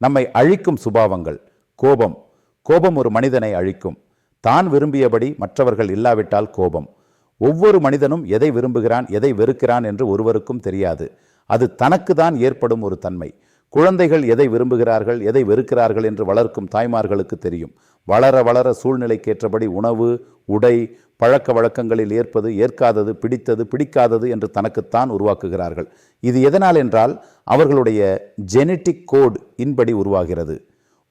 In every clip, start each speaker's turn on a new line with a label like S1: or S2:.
S1: நம்மை அழிக்கும் சுபாவங்கள் கோபம். கோபம் ஒரு மனிதனை அழிக்கும். தான் விரும்பியபடி மற்றவர்கள் இல்லாவிட்டால் கோபம். ஒவ்வொரு மனிதனும் எதை விரும்புகிறான் எதை வெறுக்கிறான் என்று ஒருவருக்கும் தெரியாது. அது தனக்கு தான் ஏற்படும் ஒரு தன்மை. குழந்தைகள் எதை விரும்புகிறார்கள் எதை வெறுக்கிறார்கள் என்று வளர்க்கும் தாய்மார்களுக்கு தெரியும். வளர வளர சூழ்நிலைக்கேற்றபடி உணவு உடை பழக்க வழக்கங்களில் ஏற்பது ஏற்காதது பிடித்தது பிடிக்காதது என்று தனக்குத்தான் உருவாக்குகிறார்கள். இது எதனால் என்றால் அவர்களுடைய ஜெனட்டிக் கோட் இன்படி உருவாகிறது.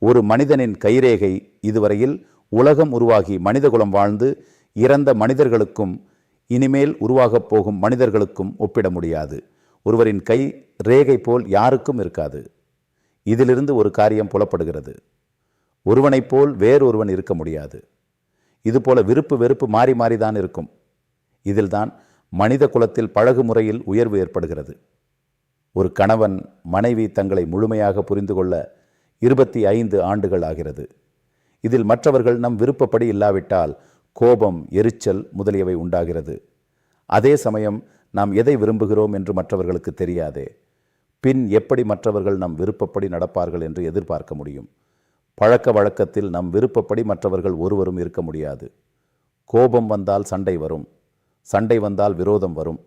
S1: ஒரு மனிதனின் கைரேகை இதுவரையில் உலகம் உருவாகி மனிதகுலம் வாழ்ந்து இறந்த மனிதர்களுக்கும் இனிமேல் உருவாகப் போகும் மனிதர்களுக்கும் ஒப்பிட முடியாது. ஒருவரின் கை ரேகை போல் யாருக்கும் இருக்காது. இதிலிருந்து ஒரு காரியம் புலப்படுகிறது. ஒருவனைப் போல் வேறொருவன் இருக்க முடியாது. இதுபோல விருப்பு வெறுப்பு மாறி மாறிதான் இருக்கும். இதில்தான் மனித குலத்தில் பழகு முறையில் உயர்வு ஏற்படுகிறது. ஒரு கணவன் மனைவி தங்களை முழுமையாக புரிந்து கொள்ள இருபத்தி ஐந்து ஆண்டுகள் ஆகிறது. இதில் மற்றவர்கள் நம் விருப்பப்படி இல்லாவிட்டால் கோபம் எரிச்சல் முதலியவை உண்டாகிறது. அதே சமயம் நாம் எதை விரும்புகிறோம் என்று மற்றவர்களுக்கு தெரியாதே பின் எப்படி மற்றவர்கள் நம் விருப்பப்படி நடப்பார்கள் என்று எதிர்பார்க்க முடியும். பழக்க வழக்கத்தில் நம் விருப்பப்படி மற்றவர்கள் ஒருவரும் இருக்க முடியாது. கோபம் வந்தால் சண்டை வரும். சண்டை வந்தால் விரோதம் வரும்.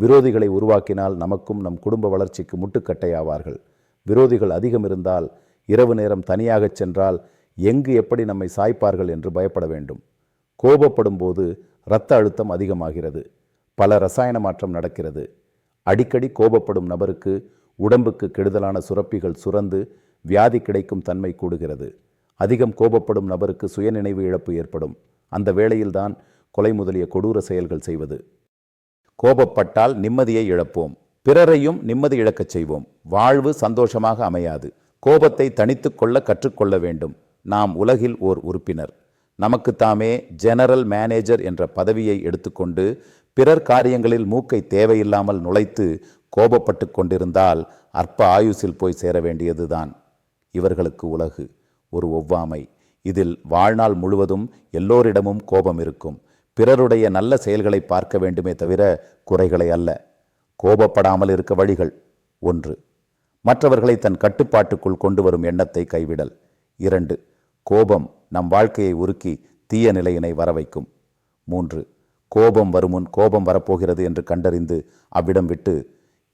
S1: விரோதிகளை உருவாக்கினால் நமக்கும் நம் குடும்ப வளர்ச்சிக்கு முட்டுக்கட்டையாவார்கள். விரோதிகள் அதிகம் இருந்தால் இரவு நேரம் தனியாகச் சென்றால் எங்கு எப்படி நம்மை சாய்ப்பார்கள் என்று பயப்பட வேண்டும். கோபப்படும் போது இரத்த அழுத்தம் அதிகமாகிறது. பல ரசாயன மாற்றம் நடக்கிறது. அடிக்கடி கோபப்படும் நபருக்கு உடம்புக்கு கெடுதலான சுரப்பிகள் சுரந்து வியாதி கிடைக்கும் தன்மை கூடுகிறது. அதிகம் கோபப்படும் நபருக்கு சுயநினைவு இழப்பு ஏற்படும். அந்த வேளையில்தான் கொலை முதலிய கொடூர செயல்கள் செய்வது. கோபப்பட்டால் நிம்மதியை இழப்போம். பிறரையும் நிம்மதி இழக்கச் செய்வோம். வாழ்வு சந்தோஷமாக அமையாது. கோபத்தை தனித்துக்கொள்ள கற்றுக்கொள்ள வேண்டும். நாம் உலகில் ஓர் உறுப்பினர். நமக்கு தாமே ஜெனரல் மேனேஜர் என்ற பதவியை எடுத்துக்கொண்டு பிறர் காரியங்களில் மூக்கை தேவையில்லாமல் நுழைத்து கோபப்பட்டு கொண்டிருந்தால் அற்ப ஆயுசில் போய் சேர வேண்டியதுதான். இவர்களுக்கு உலகு. ஒரு ஒவ்வாமை. இதில் வாழ்நாள் முழுவதும் எல்லோரிடமும் கோபம் இருக்கும். பிறருடைய நல்ல செயல்களை பார்க்க வேண்டுமே தவிர குறைகளை அல்ல. கோபப்படாமல் இருக்க வழிகள். ஒன்று. மற்றவர்களை தன் கட்டுப்பாட்டுக்குள் கொண்டு வரும் எண்ணத்தை கைவிடல். இரண்டு. கோபம் நம் வாழ்க்கையை உருக்கி தீய நிலையினை வரவைக்கும். மூன்று. கோபம் வருமுன் கோபம் வரப்போகிறது என்று கண்டறிந்து அவ்விடம் விட்டு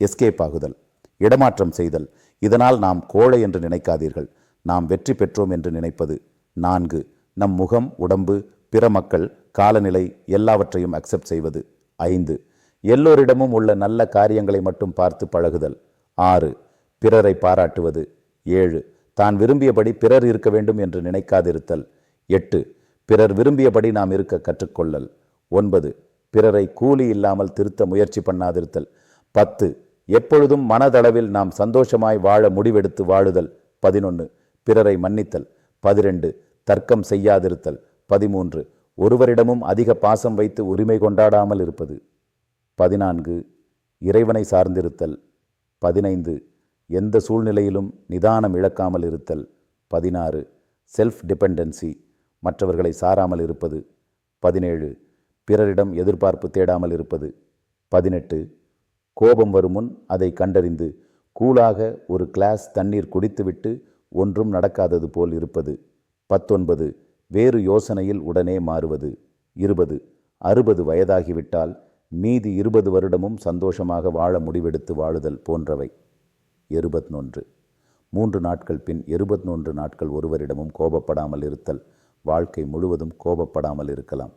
S1: எஸ்கேப் ஆகுதல். இடமாற்றம் செய்தல். இதனால் நாம் கோழை என்று நினைக்காதீர்கள். நாம் வெற்றி பெற்றோம் என்று நினைப்பது. நான்கு நம் முகம் உடம்பு பிற மக்கள் காலநிலை எல்லாவற்றையும் அக்செப்ட் செய்வது. ஐந்து எல்லோரிடமும் உள்ள நல்ல காரியங்களை மட்டும் பார்த்து பழகுதல். ஆறு பிறரை பாராட்டுவது. ஏழு தான் விரும்பியபடி பிறர் இருக்க வேண்டும் என்று நினைக்காதிருத்தல். எட்டு பிறர் விரும்பியபடி நாம் இருக்க கற்றுக்கொள்ளல். ஒன்பது பிறரை கூலி இல்லாமல் திருத்த முயற்சி பண்ணாதிருத்தல். பத்து எப்பொழுதும் மனதளவில் நாம் சந்தோஷமாய் வாழ முடிவெடுத்து வாழுதல். பதினொன்று பிறரை மன்னித்தல். பதிரெண்டு தர்க்கம் செய்யாதிருத்தல். பதிமூன்று ஒருவரிடமும் அதிக பாசம் வைத்து உரிமை கொண்டாடாமல் இருப்பது. பதினான்கு இறைவனை சார்ந்திருத்தல். பதினைந்து எந்த சூழ்நிலையிலும் நிதானம் இழக்காமல் இருத்தல். பதினாறு செல்ஃப் டிபெண்டன்சி மற்றவர்களை சாராமல் இருப்பது. பதினேழு பிறரிடம் எதிர்பார்ப்பு தேடாமல் இருப்பது. பதினெட்டு கோபம் வருமுன் அதை கண்டறிந்து கூலாக ஒரு கிளாஸ் தண்ணீர் குடித்துவிட்டு ஒன்றும் நடக்காதது போல் இருப்பது. பத்தொன்பது. வேறு யோசனையில் உடனே மாறுவது. இருபது. அறுபது வயதாகிவிட்டால் மீதி இருபது வருடமும் சந்தோஷமாக வாழ முடிவெடுத்து வாழுதல் போன்றவை. இருபத்தொன்று மூன்று நாட்கள் பின் இருபத்தொன்று நாட்கள் ஒருவரிடமும் கோபப்படாமல் இருத்தல். வாழ்க்கை முழுவதும் கோபப்படாமல் இருக்கலாம்.